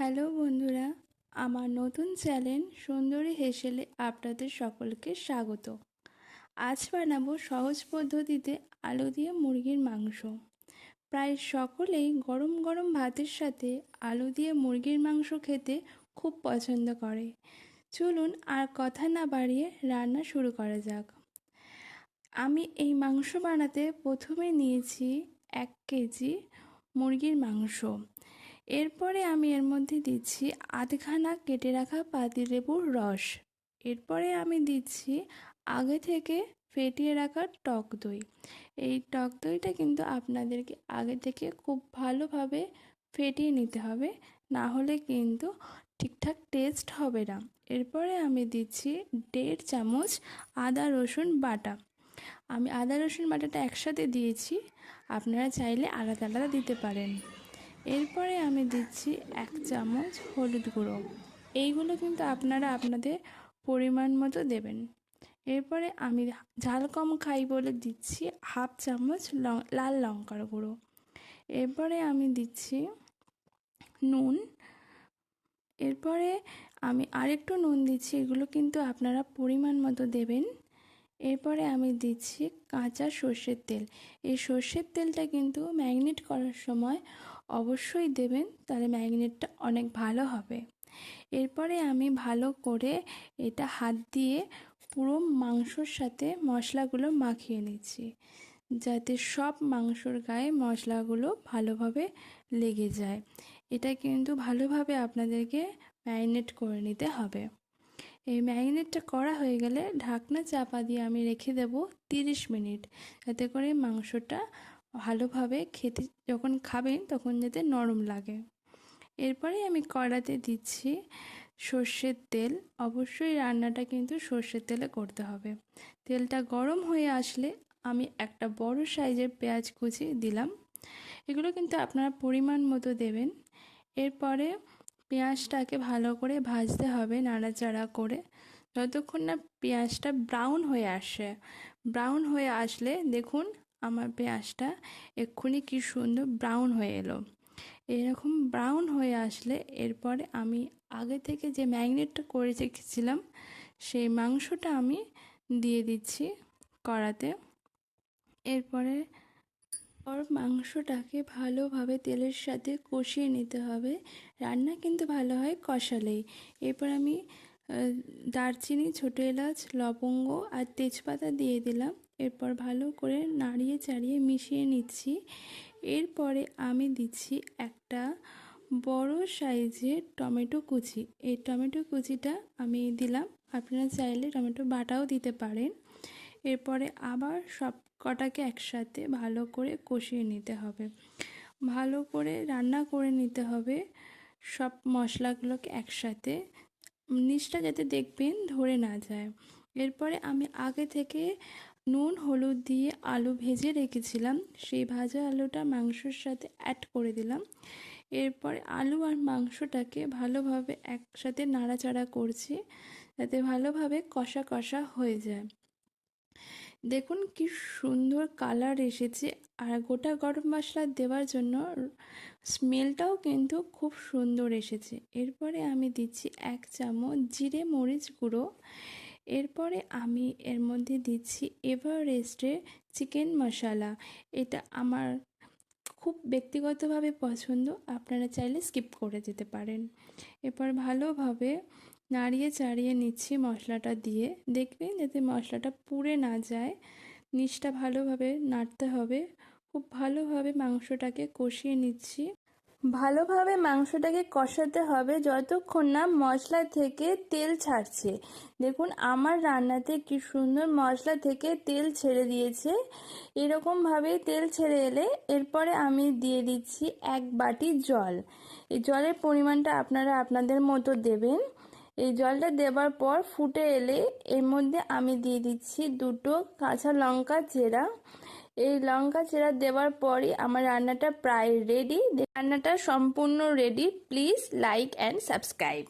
Hello বন্ধুরা, আমার নতুন চ্যানেল সুন্দরী হেসেলে আপনাদের সকলকে স্বাগত। আজ বানাবো সহজ পদ্ধতিতে আলু দিয়ে মুরগির মাংস। প্রায় সকলেই গরম গরম ভাতের সাথে আলু দিয়ে মুরগির মাংস খেতে খুব পছন্দ করে। চলুন আর কথা না বাড়িয়ে রান্না শুরু করা যাক। আমি এই মাংস বানাতে প্রথমে নিয়েছি এক কেজি মুরগির মাংস। এরপরে আমি এর মধ্যে দিচ্ছি আধখানা কেটে রাখা পাতিলেবুর রস। এরপরে আমি দিচ্ছি আগে থেকে ফেটিয়ে রাখা টক দই। এই টক দইটা কিন্তু আপনাদেরকে আগে থেকে খুব ভালোভাবে ফেটিয়ে নিতে হবে না হলে কিন্তু ঠিকঠাক টেস্ট হবে না। এরপরে আমি দিচ্ছি দেড় চামচ আদা রসুন বাটা। আমি আদা রসুন বাটাটা একসাথে দিয়েছি, আপনারা চাইলে আলাদা আলাদা দিতে পারেন। এরপরে আমি দিচ্ছি এক চামচ হলুদ গুঁড়ো। এইগুলো কিন্তু আপনারা আপনাদের পরিমাণ মতো দেবেন। এরপরে আমি ঝাল কম খাই বলে দিচ্ছি হাফ চামচ লাল লঙ্কার গুঁড়ো। এরপরে আমি দিচ্ছি নুন। এরপরে আমি আরেকটু নুন দিচ্ছি, এগুলো কিন্তু আপনারা পরিমাণ মতো দেবেন। এরপরে আমি দিচ্ছি কাঁচা সর্ষের তেল। এই সর্ষের তেলটা কিন্তু ম্যাগনেট করার সময় অবশ্যই দেবেন, তাহলে ম্যাগনেটটা অনেক ভালো হবে। এরপরে আমি ভালো করে এটা হাত দিয়ে পুরো মাংসর সাথে মশলাগুলো মাখিয়ে নিচ্ছি, যাতে সব মাংসর গায়ে মশলাগুলো ভালোভাবে লেগে যায়। এটা কিন্তু ভালোভাবে আপনাদেরকে ম্যারিনেট করে নিতে হবে। এই ম্যারিনেটটা করা হয়ে গেলে ঢাকনা চাপা দিয়ে আমি রেখে দেব তিরিশ মিনিট, যাতে করে মাংসটা ভালোভাবে খেতে যখন খাবেন তখন যাতে নরম লাগে। এরপরে আমি কড়াতে দিচ্ছি সর্ষের তেল। অবশ্যই রান্নাটা কিন্তু সর্ষের তেলে করতে হবে। তেলটা গরম হয়ে আসলে আমি একটা বড় সাইজের পেঁয়াজ কুচি দিলাম। এগুলো কিন্তু আপনারা পরিমাণ মতো দেবেন। এরপরে পেঁয়াজটাকে ভালো করে ভাজতে হবে নাড়াচাড়া করে। যতক্ষণ না পেঁয়াজটা ব্রাউন হয়ে আসে, ব্রাউন হয়ে আসলে দেখুন আমার পেঁয়াজটা এক্ষুনি কি সুন্দর ব্রাউন হয়ে এলো। এরকম ব্রাউন হয়ে আসলে এরপরে আমি আগে থেকে যে ম্যাগনেটটা করে রেখেছিলাম, সেই মাংসটা আমি দিয়ে দিচ্ছি কড়াতে। এরপরে ওর মাংসটাকে ভালোভাবে তেলের সাথে কষিয়ে নিতে হবে। রান্না কিন্তু ভালো হয় কষালেই। এরপর আমি দারচিনি, ছোটো এলাচ, লবঙ্গ আর তেজপাতা দিয়ে দিলাম। এরপর ভালো করে নাড়িয়ে চাড়িয়ে মিশিয়ে নিচ্ছি। এরপরে আমি দিচ্ছি একটা বড় সাইজের টমেটো কুচি। এই টমেটো কুচিটা আমি দিলাম। আপনারা চাইলে টমেটো বাটাও দিতে পারেন। এরপরে আবার সব কটাকে একসাথে ভালো করে কষিয়ে নিতে হবে। ভালো করে রান্না করে নিতে হবে সব মশলাগুলোকে একসাথে। নিচটা যাতে দেখবেন ধরে না যায়। এরপরে আমি আগে থেকে নুন, হলুদ দিয়ে আলু ভেজে রেখেছিলাম। সেই ভাজা আলুটা মাংসর সাথে অ্যাড করে দিলাম। এরপরে আলু আর মাংসটাকে ভালোভাবে একসাথে নাড়াচাড়া করছি, যাতে ভালোভাবে কষা কষা হয়ে যায়। দেখুন কি সুন্দর কালার এসেছে। আর গোটা গরম মশলা দেওয়ার জন্য স্মেলটাও কিন্তু খুব সুন্দর এসেছে। এরপরে আমি দিচ্ছি এক চামচ জিরে মরিচ গুঁড়ো। এরপরে আমি এর মধ্যে দিচ্ছি এভারেস্টের চিকেন মশলা। এটা আমার খুব ব্যক্তিগতভাবে পছন্দ, আপনারা চাইলে স্কিপ করে যেতে পারেন। এরপর ভালোভাবে নাড়িয়ে চাড়িয়ে নিচ্ছি মশলাটা দিয়ে। দেখবেন যাতে মশলাটা পুড়ে না যায়, নিচটা ভালোভাবে নাড়তে হবে। খুব ভালোভাবে মাংসটাকে কষিয়ে নিচ্ছি। ভালোভাবে মাংসটাকে কষাতে হবে যতক্ষণ না মশলা থেকে তেল ছাড়ছে। দেখুন, আমার রান্নাতে কি সুন্দর মশলা থেকে তেল ছেড়ে দিয়েছে। এরকমভাবে তেল ছেড়ে এলে এরপরে আমি দিয়ে দিচ্ছি এক বাটি জল। এই জলের পরিমাণটা আপনারা আপনাদের মতো দেবেন। এই জলটা দেবার পর ফুটে এলে এর মধ্যে আমি দিয়ে দিচ্ছি দুটো কাঁচা লঙ্কা চেরা। এই লঙ্কা চেরা দেওয়ার পরই আমার রান্নাটা প্রায় রেডি রান্নাটা সম্পূর্ণ ready please like and subscribe